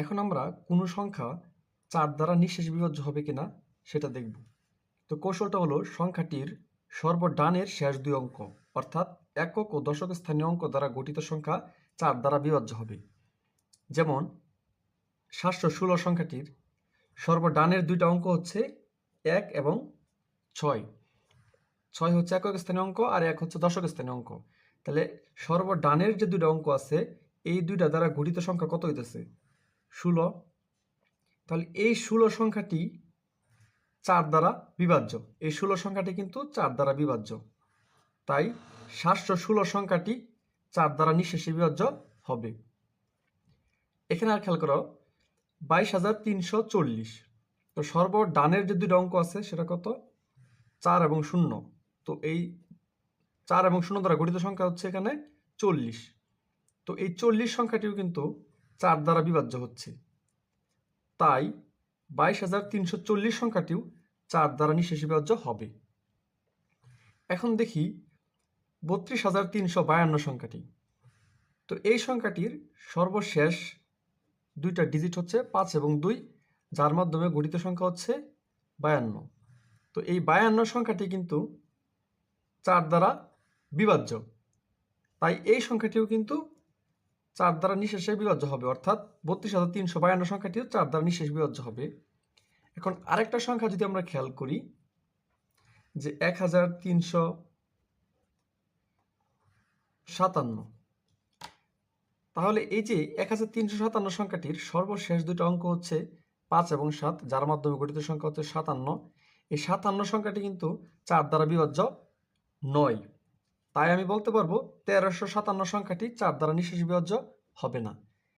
এখন আমরা কোনো সংখ্যা চার দ্বারা নিঃশেষ বিভাজ্য হবে কিনা সেটা দেখব। তো কৌশলটা হলো সংখ্যাটির সর্বডানের শেষ দুই অঙ্ক, অর্থাৎ একক ও দশক স্থানীয় অঙ্ক দ্বারা গঠিত সংখ্যা চার দ্বারা বিভাজ্য হবে। যেমন সাতশো ষোলো সংখ্যাটির সর্বডানের দুইটা অঙ্ক হচ্ছে এক এবং ছয়। ছয় হচ্ছে একক স্থানীয় অঙ্ক আর এক হচ্ছে দশক স্থানীয় অঙ্ক। তাহলে সর্বডানের যে দুইটা অঙ্ক আছে, এই দুইটা দ্বারা গঠিত সংখ্যা কত হইতেছে? ষোলো, তাহলে এই ষোলো সংখ্যাটি চার দ্বারা বিভাজ্য। এই ষোলো সংখ্যাটি কিন্তু চার দ্বারা বিভাজ্য। তাই সাতশো ষোলো সংখ্যাটি চার দ্বারা নিঃশেষে বিভাজ্য হবে। এখানে আর খেয়াল করো, বাইশ হাজার তিনশো চল্লিশ। তো সর্বডানের যে দুটো অঙ্ক আছে, সেটা কত? চার এবং শূন্য। তো এই চার এবং শূন্য দ্বারা গঠিত সংখ্যা হচ্ছে এখানে চল্লিশ। তো এই চল্লিশ সংখ্যাটিও কিন্তু চার দ্বারা বিভাজ্য হচ্ছে। তাই বাইশ হাজার তিনশো চল্লিশ সংখ্যাটিও চার দ্বারা নিঃশেষ বিভাজ্য হবে। এখন দেখি বত্রিশ হাজার তিনশো বায়ান্ন সংখ্যাটি। তো এই সংখ্যাটির সর্বশেষ দুইটা ডিজিট হচ্ছে পাঁচ এবং দুই, যার মাধ্যমে গঠিত সংখ্যা হচ্ছে বায়ান্ন। তো এই বায়ান্ন সংখ্যাটি কিন্তু চার দ্বারা বিভাজ্য। তাই এই সংখ্যাটিও কিন্তু চার দ্বারা নিঃশেষে বিভাজ্য হবে, অর্থাৎ বত্রিশ হাজার তিনশো বায়ান্ন সংখ্যাটিও চার দ্বারা নিঃশেষ বিভাজ্য হবে। এখন আরেকটা সংখ্যা যদি আমরা খেয়াল করি, যে এক হাজার তিনশো সাতান্ন, তাহলে এই যে এক হাজার তিনশো সাতান্ন সংখ্যাটির সর্বশেষ দুটো অঙ্ক হচ্ছে পাঁচ এবং সাত, যার মাধ্যমে গঠিত সংখ্যা হচ্ছে সাতান্ন। এই সাতান্ন সংখ্যাটি কিন্তু চার দ্বারা বিভাজ্য নয়। তাই আমি বলতে পারব তেরোশো সাতান্ন সংখ্যাটি চার দ্বারা নিঃশেষ বিভাজ্য হবে না।